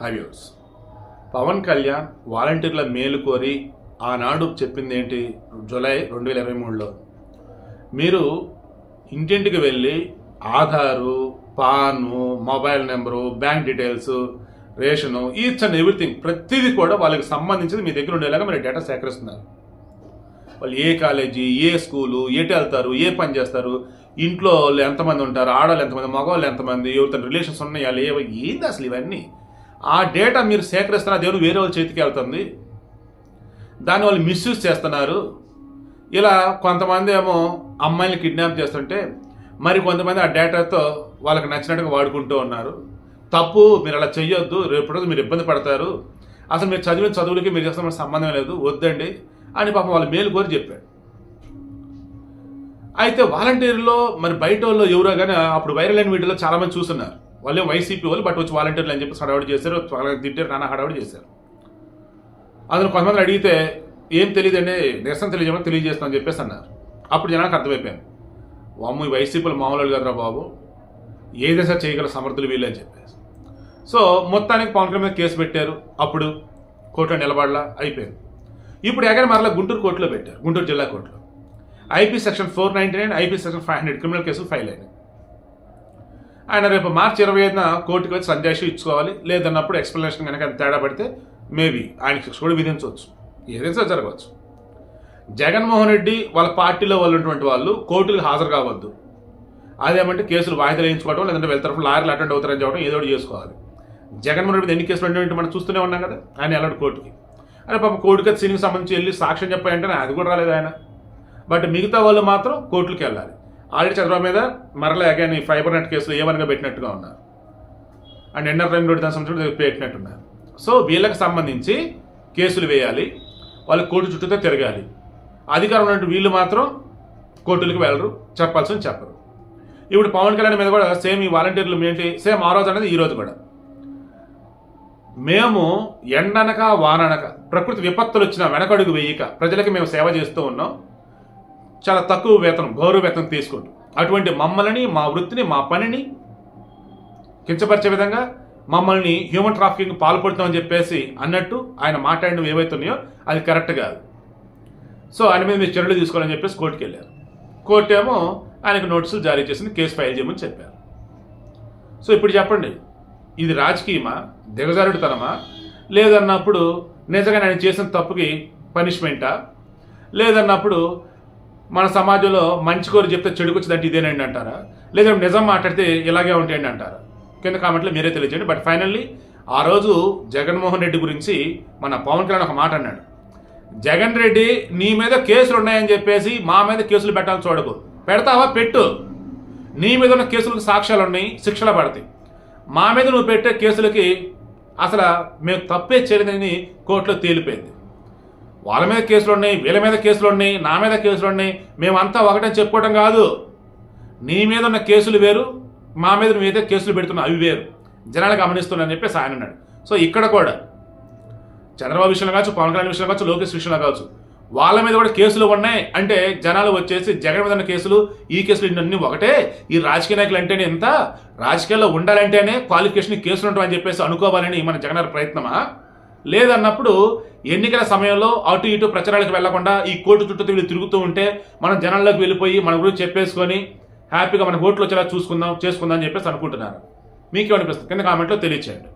హైవ్యూస్ పవన్ కళ్యాణ్ వాలంటీర్ల మేలు కోరి ఆనాడు చెప్పింది ఏంటి జూలై రెండు వేల ఇరవై మూడులో? మీరు ఇంటింటికి వెళ్ళి Aadhaar PAN mobile number bank details ration each and everything ప్రతిదీ కూడా వాళ్ళకి సంబంధించింది మీ దగ్గర ఉండేలాగా మీరు డేటా సేకరిస్తున్నారు. వాళ్ళు ఏ కాలేజీ ఏ స్కూలు ఎటు వెళ్తారు ఏ పని చేస్తారు ఇంట్లో వాళ్ళు ఎంతమంది ఉంటారు ఆడవాళ్ళు ఎంతమంది మగవాళ్ళు ఎంతమంది ఎవరితో రిలేషన్స్ ఉన్నాయా లేవో ఏంది అసలు ఇవన్నీ? ఆ డేటా మీరు సేకరిస్తున్న దేవుడు వేరే వాళ్ళ చేతికి వెళ్తుంది. దాన్ని వాళ్ళు మిస్యూజ్ చేస్తున్నారు. ఇలా కొంతమంది ఏమో అమ్మాయిని కిడ్నాప్ చేస్తుంటే మరి కొంతమంది ఆ డేటాతో వాళ్ళకి నచ్చినట్టుగా వాడుకుంటూ ఉన్నారు. తప్పు మీరు అలా చెయ్యొద్దు రేపు రోజు మీరు ఇబ్బంది పడతారు. అసలు మీరు చదివిన చదువులకి మీరు చేస్తున్న సంబంధం లేదు వద్దండి అని పాపం వాళ్ళు మేలు కోరి చెప్పాడు అయితే వాలంటీర్లో మరి బయట వాళ్ళు ఎవరో కానీ అప్పుడు వైరల్ అయిన వీడియోలో చాలామంది చూస్తున్నారు. వాళ్ళు వైసీపీ వాళ్ళు బట్ వచ్చి వాలంటీర్లు అని చెప్పి హడావుడి చేశారు వాళ్ళకి తిట్టారు నానా హడావుడి చేశారు. అందులో కొంతమంది అడిగితే ఏం తెలియదండి నిరసన తెలియజేయమని తెలియజేస్తామని చెప్పేసి అన్నారు. అప్పుడు జనానికి అర్థమైపోయాను వామ్మ ఈ వైసీపీలు మామూలు కదరా బాబు. ఏదైనా చేయగల సమర్థులు వీళ్ళు అని చెప్పేసి. సో మొత్తానికి పవన్ కళ్యాణ్ మీద కేసు పెట్టారు. అప్పుడు కోర్టులో నిలబడలా అయిపోయింది. ఇప్పుడు ఎగర మరలా గుంటూరు కోర్టులో పెట్టారు గుంటూరు జిల్లా కోర్టులో. IP section four ninety nine IP section five hundred criminal కేసులు ఫైల్ అయినాయి. ఆయన రేపు మార్చి ఇరవై ఐదున కోర్టుకి వచ్చి సందేశం ఇచ్చుకోవాలి. లేదన్నప్పుడు ఎక్స్ప్లెనేషన్ కనుక తేడా పడితే మేబీ ఆయన శిక్ష కూడా విధించవచ్చు. ఏదైనా జరగవచ్చు? జగన్మోహన్ రెడ్డి వాళ్ళ పార్టీలో వాళ్ళు ఉన్నటువంటి వాళ్ళు కోర్టుకు హాజరు కావద్దు. అదేమంటే కేసులు వాయిదా వేయించుకోవడం లేదంటే వెళ్తారు లాయర్లు అటెండ్ అవుతారని చెప్పడం ఏదో చేసుకోవాలి. జగన్మోహన్ రెడ్డి ఎన్ని కేసులు అంటే మనం చూస్తూనే ఉన్నాం కదా ఆయన వెళ్ళాడు కోర్టుకి? అరే పాప కోర్టుకి సీనికి సంబంధించి వెళ్ళి సాక్ష్యం చెప్పాయంటే అది కూడా రాలేదు ఆయన. బట్ మిగతా వాళ్ళు మాత్రం కోర్టులకు వెళ్ళాలి. ఆల్రెడీ చంద్రబాబు మీద మరలా అగైన్ ఈ ఫైబర్ నెట్ కేసులు ఏమనగా పెట్టినట్టుగా ఉన్నారు. అండ్ ఎన్ఆర్ రైన్ రోడ్ దాని సంబంధించి పెట్టినట్టున్నారు సో వీళ్ళకి సంబంధించి కేసులు వేయాలి వాళ్ళు కోర్టు చుట్టూతో తిరగాలి. అధికారం ఉన్నట్టు వీళ్ళు మాత్రం కోర్టులకు వెళ్ళరు చెప్పాల్సింది చెప్పరు. ఇప్పుడు పవన్ కళ్యాణ్ మీద కూడా సేమ్ ఈ వాలంటీర్లు ఏంటి సేమ్ ఆ రోజు అనేది ఈ రోజు కూడా. మేము ఎండనక వాననక ప్రకృతి విపత్తులు వచ్చిన వెనకడుగు వేయక ప్రజలకి మేము సేవ చేస్తూ ఉన్నాం. చాలా తక్కువ వేతనం గౌరవ వేతనం తీసుకుంటూ. అటువంటి మమ్మల్ని మా వృత్తిని మా పనిని కించపరిచే విధంగా మమ్మల్ని హ్యూమన్ ట్రాఫికింగ్ పాల్పడుతామని చెప్పేసి అన్నట్టు ఆయన మాట్లాడడం ఏవైతున్నాయో అది కరెక్ట్ కాదు. సో ఆయన మీద మీరు చర్యలు తీసుకోవాలని చెప్పేసి కోర్టుకి వెళ్ళారు. కోర్టు ఏమో ఆయనకు నోటీసులు జారీ చేసింది కేసు ఫైల్ చేయమని చెప్పారు. సో ఇప్పుడు చెప్పండి ఇది రాజకీయమా దిగజారుడుతనమా? లేదన్నప్పుడు నిజంగా ఆయన చేసిన తప్పుకి పనిష్మెంటా లేదన్నప్పుడు మన సమాజంలో మంచి కోరి చెప్తే చెడుకొచ్చిందంటే ఇదేనండి అంటారా? లేదా నిజం మాట్లాడితే ఇలాగే ఉంటాయండి అంటారా? కింద కామెంట్లో మీరే తెలియజేయండి. బట్ ఫైనల్లీ ఆ రోజు జగన్మోహన్ రెడ్డి గురించి మన పవన్ కళ్యాణ్ ఒక మాట అన్నాడు. జగన్ రెడ్డి నీ మీద కేసులు ఉన్నాయని చెప్పేసి మా మీద కేసులు పెట్టాలని చూడకు పెడతావా? పెట్టు. నీ మీద ఉన్న కేసులకు సాక్ష్యాలు ఉన్నాయి శిక్షలు పడతాయి. మా మీద నువ్వు పెట్టే కేసులకి అసలు మేము తప్పే చేయలేదని కోర్టులో తేలిపోయింది. వాళ్ళ మీద కేసులు ఉన్నాయి వీళ్ళ మీద కేసులు ఉన్నాయి నా మీద కేసులు ఉన్నాయి మేమంతా ఒకటే చెప్పుకోవడం కాదు. నీ మీద ఉన్న కేసులు వేరు మా మీద నువ్వైతే కేసులు పెడుతున్నావు అవి వేరు. జనాలు గమనిస్తున్నారని చెప్పేసి ఆయన అన్నాడు. సో ఇక్కడ కూడా చంద్రబాబు విషయంలో కావచ్చు పవన్ కళ్యాణ్ విషయంలో కావచ్చు లోకేష్ విషయంలో కావచ్చు వాళ్ళ మీద కూడా కేసులు ఉన్నాయి అంటే జనాలు వచ్చేసి జగన్ మీద ఉన్న కేసులు ఈ కేసులు ఇన్ని ఒకటే. ఈ రాజకీయ నాయకులు అంటేనే ఎంత రాజకీయాల్లో ఉండాలంటేనే క్వాలిఫికేషన్ కేసులు ఉంటామని చెప్పేసి అనుకోవాలని మన జగన్ ప్రయత్నమా? లేదన్నప్పుడు ఎన్నికల సమయంలో అటు ఇటు ప్రచారాలకు వెళ్ళకుండా ఈ కోర్టు చుట్టూ వీళ్ళు తిరుగుతూ ఉంటే మనం జనాల్లోకి వెళ్ళిపోయి మన గురించి చెప్పేసుకొని హ్యాపీగా మన ఓట్లు వచ్చేలా చూసుకుందాం చేసుకుందాం అని చెప్పేసి అనుకుంటున్నారు. మీకేమనిపిస్తుంది? కింద కామెంట్లో తెలియచేయండి.